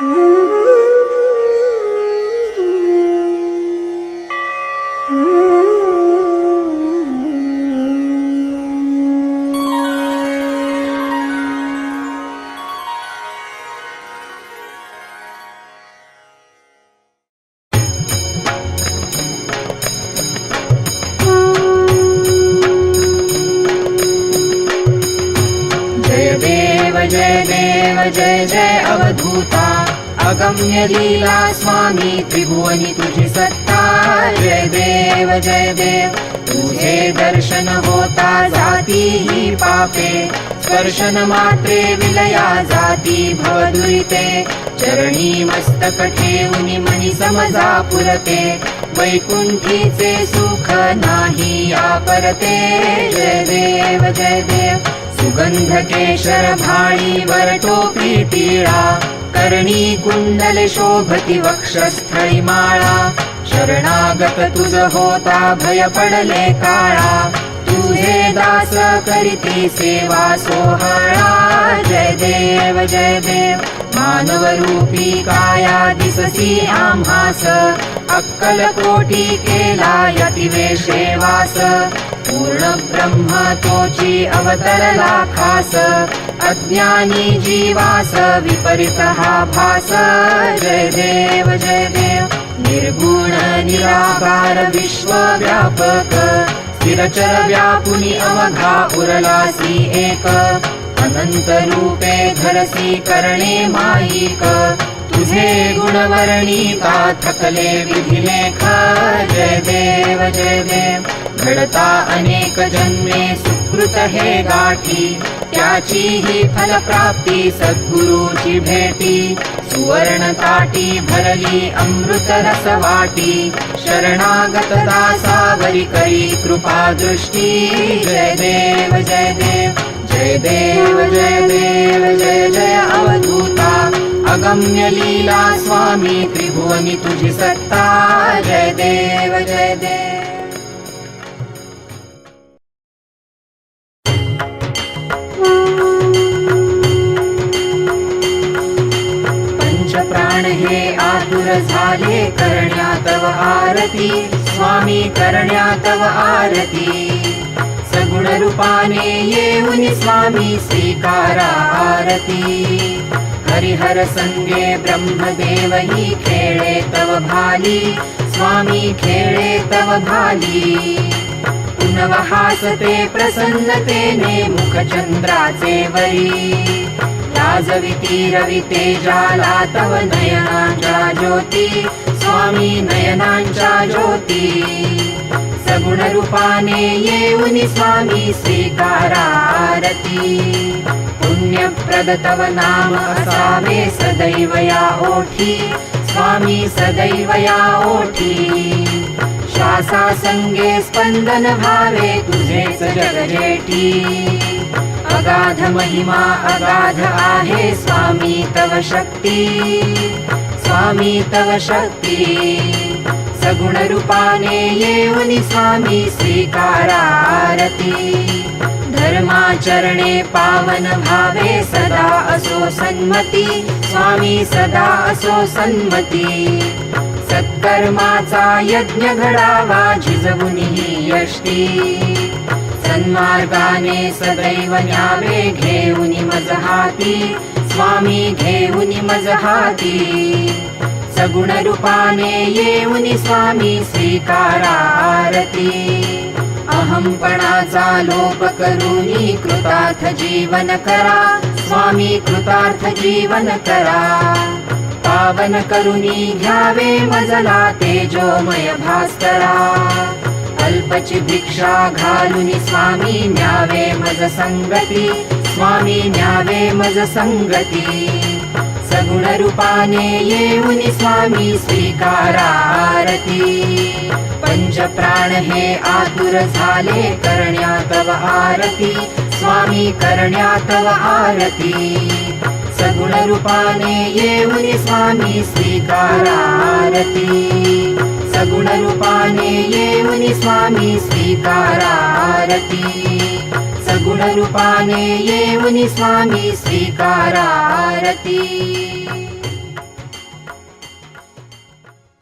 जय देव जय देव जय जय अवधूता। अगम्य लीला स्वामी त्रिभुवनी तुझी सत्ता। जय देव जय देव तुझे दर्शन होता जाती ही पापे। स्पर्शन मात्रे विलया जाती भवदुरिते। चरणी मस्तक ठेवून मनी समजा पुरते। वैकुंठीचे सुख नाही या परते। जय देव जय देव सुगंध केशर भाळी टोपी टिळा कर्णी कुंडल शोभती वक्षस्थळी माळा शरणागत तुझ होता भय पडले काळा तुझे दास करीती सेवा सोहळा जय देव जय देव मानव रूपी काया दिससी आम्हास अक्कल कोटी केला यतिवेशे वास पूर्ण ब्रह्म तोची अवतरला खास. अज्ञानी जीवास विपरीतहा भास. जय देव जय देव. निर्गुण निराकार विश्व व्यापक स्थिरचर व्यापुनी अवघा उरलासी एक. अनंत रूपे धरसी करणे माईक. तुझे गुणवर्णी का थकले विधिलेखा जय देव जय देव। घडता अनेक जन्मे सुकृत हे गाठी त्याची ही फलप्राप्ती सद्गुरूची भेटी। सुवर्ण ताटी भरली अमृत रस वाटी शरणागत दासावरी करी कृपा दृष्टी। जय देव जय देव जय देव जय अगम्य लीला स्वामी त्रिभुवनी तुझी सत्ता. जय देव जय देव. हे आतुर झाले करण्या तव आरती. स्वामी करण्या तव आरती. सगुण रूपाने येऊन स्वामी स्वीकारा आरती. हरिहर संगे ब्रह्मदेव ही खेळे तव भाली स्वामी खेळे तव भाली. पुनव हासते प्रसन्नतेने मुखचंद्राचे वरी. लाजविती रविते जाला तव नयनांच्या ज्योती स्वामी नयनांच्या ज्योती. सगुण रूपाने येऊन स्वामी स्वीकारारती. पुण्यप्रद तव नाम असावे सदैव या ओठी। स्वामी सदैव या ओठी। श्वासा संगे स्पंदन भावे तुझे जगजेठी अगाध महिमा अगाध आहे स्वामी तव शक्ती। स्वामी तव शक्ती। सगुण रूपाने स्वामी स्वीकारा आरती धर्माचरणे पावन भावे सदा असो सन्मती. स्वामी सदा असो सन्मती. सत्कर्माचा यज्ञ घडावा झिजवून यष्टी. सन्मार्गाने सदैव न्यावे घेऊन मजहाती स्वामी घेऊन मजहाती सगुण रूपाने येऊन स्वामी स्वीकारा आरती अहंपणाचा लोप करूनी कृतार्थ जीवन करा. स्वामी कृतार्थ जीवन करा. पावन करुणी घ्यावे मजला तेजोमय भास्करा. अल्पची भिक्षा घालून स्वामी न्यावे मज संगती. स्वामी न्यावे मज संगती. गुणरूपाने येऊन स्वामी स्वीकारारती. पंच प्राण हे आतुर झाले करण्या तव आरती. स्वामी करण्या तव आरती. सगुण रूपाने येऊन स्वामी स्वीकारारती. सगुण रूपाने येऊन स्वामी स्वीकारारती. सगुण रूपाने येऊन स्वामी स्वीकारारती.